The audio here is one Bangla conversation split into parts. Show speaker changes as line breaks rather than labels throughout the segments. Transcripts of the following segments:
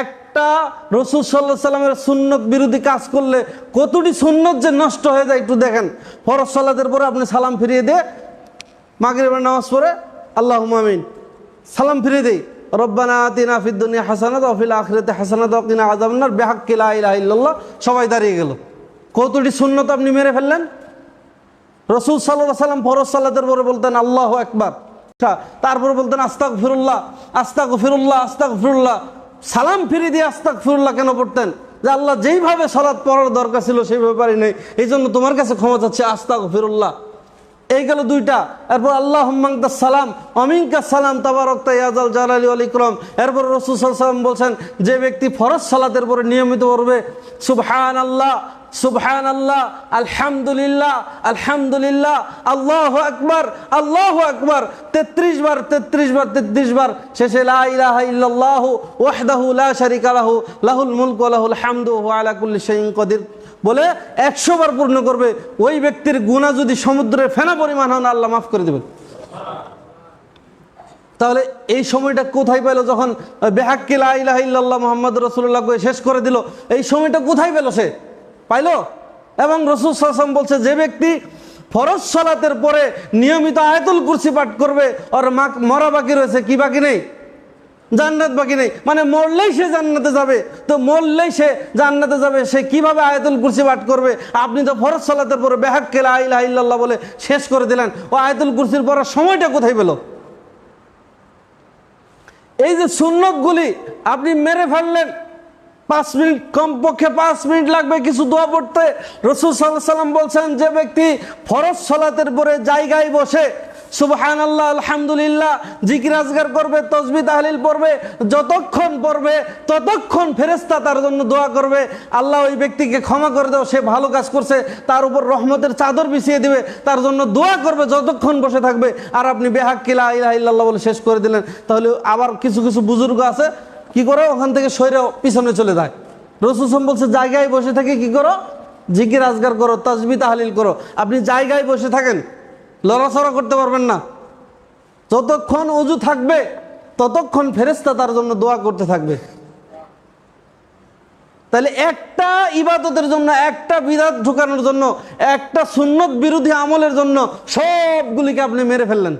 একটা রসুল সাল্লাহ সাল্লামের সুন্নত বিরোধী কাজ করলে কতটি সুন্নত যে নষ্ট হয়ে যায় একটু দেখেন। ফরজ সালাতের পরে আপনি সালাম ফিরিয়ে দিয়ে মাগরিবের নামাজ পড়ে আল্লাহ আমিন। সালাম ফিরিয়ে দেই, রব্বানা আতিনা ফিদ দুনিয়া হাসানাত অফিল আখরাতে হাসানাত অকিনা আযাবনার। বিহাক্কি লা ইলাহা ইল্লাল্লাহ, সবাই দাঁড়িয়ে গেল। কতটি সুন্নত আপনি মেরে ফেললেন? রসুল সাল্লাহ সাল্লাম ফরজ সাল্লাতের পরে বলতেন, আল্লাহ একবার তারপরে বলতেন আস্তাক ফিরুল্লাহ আস্তাক ফিরুল্লাহ আস্তাক ফিরুল্লাহ সালাম ফিরে দিয়ে আস্তাক ফিরুল্লাহ কেন পড়তেন? যে আল্লাহ যেইভাবে সালাদ পড়ার দরকার ছিল সেইভাবে পারি নেই। এই জন্য তোমার কাছে ক্ষমা চাচ্ছে আস্তাক ফিরুল্লাহ এই গেল দুইটা। এরপর আল্লাহ হুম্মাংদা সালাম, অমিনকা সালাম, তাবারক্তা ইয়াজাল জালালি আল ইকরম। এরপর রসুল সাল্লাম বলছেন, যে ব্যক্তি ফরজ সালাতের পরে নিয়মিত পড়বে সুবহান আল্লাহ সুবহান আল্লাহ আলহামদুলিল্লাহ আলহামদুলিল্লাহ, আল্লাহ আকবার আল্লাহ আকবার, তেত্রিশ বার তেত্রিশ বার তেত্রিশ বার, শেষে লাহুল বলে একশো বার পূর্ণ করবে, ওই ব্যক্তির গুণা যদি সমুদ্রে ফেনা পরিমাণ হন আল্লাহ মাফ করে দেবেন। তাহলে এই সময়টা কোথায় পেল যখন বেহাক্কিল মোহাম্মদ রসুল্লাহ শেষ করে দিল? এই সময়টা কোথায় পেল সে? পাইল? এবং রসুল সাসম বলছে, যে ব্যক্তি ফরজ সালাতের পরে নিয়মিত আয়াতুল কুরসি পাঠ করবে আর মরা বাকি রয়েছে, কি বাকি নেই? জান্নাত বাকি নেই। মানে মরলেই সে জান্নাতে যাবে। তো মরলেই সে জান্নাতে যাবে, সে কীভাবে আয়াতুল কুরসি পাঠ করবে? আপনি তো ফরজ সালাতের পরে বেহাক্কেলা আইলা ইল্লাল্লাহ বলে শেষ করে দিলেন। ও আয়াতুল কুরসির পড়ার সময়টা কোথায় পেল? এই যে সুন্নতগুলি আপনি মেরে ফেললেন পাঁচ মিনিট, কমপক্ষে পাঁচ মিনিট লাগবে কিছু দোয়া পড়তে। রসুল সাল্লাহ সাল্লাম বলছেন, যে ব্যক্তি ফরজ সলাতের পরে জায়গায় বসে সুবহান আল্লাহ আলহামদুলিল্লাহ, জিকির আজগার করবে, তসবি তাহলিল পড়বে, যতক্ষণ পড়বে, ততক্ষণ ফেরেস্তা তার জন্য দোয়া করবে। আল্লাহ ওই ব্যক্তিকে ক্ষমা করে দেও, সে ভালো কাজ করছে, তার উপর রহমতের চাদর বিছিয়ে দিবে, তার জন্য দোয়া করবে, যতক্ষণ বসে থাকবে। আর আপনি বেহাক্কিলা ইলাহ ইল্লাল্লাহ বলে শেষ করে দিলেন। তাহলে আবার কিছু কিছু বুজুর্গ আছে কি করো? ওখান থেকে সৈরে পিছনে চলে যায়। রসুসম বলছে, জায়গায় বসে থেকে কি করো? জিকির, আজগার করো, তসবি, তাহলিল করো। আপনি জায়গায় বসে থাকেন, লড়াচড়া করতে পারবেন না। যতক্ষণ অজু থাকবে, ততক্ষণ ফেরেস্তা তার জন্য দোয়া করতে থাকবে। তাহলে একটা ইবাদতের জন্য, একটা বিদাত ঢুকানোর জন্য, একটা সুন্নত বিরোধী আমলের জন্য সবগুলিকে আপনি মেরে ফেললেন।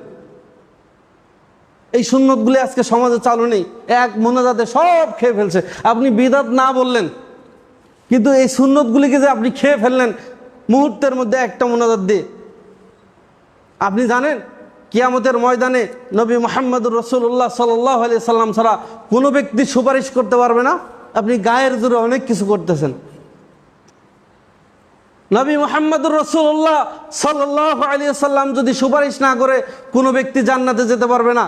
এই সুন্নতগুলি আজকে সমাজে চালু নেই। এক মোনাজাতে সব খেয়ে ফেলছে। আপনি বিদাত না বললেন, কিন্তু এই সুন্নতগুলিকে যে আপনি খেয়ে ফেললেন, মুহূর্তের মধ্যে একটা মোনাজাত দিয়ে। আপনি জানেন, কিয়ামতের ময়দানে নবী মোহাম্মদুর রসুল্লাহ সাল্লাহ আলি সাল্লাম ছাড়া কোনো ব্যক্তি সুপারিশ করতে পারবে না। আপনি গায়ের জোরে অনেক কিছু করতেছেন। নবী মোহাম্মদুর রসুল্লাহ সাল্লাহ আলী সাল্লাম যদি সুপারিশ না করে, কোনো ব্যক্তি জান্নাতে যেতে পারবে না।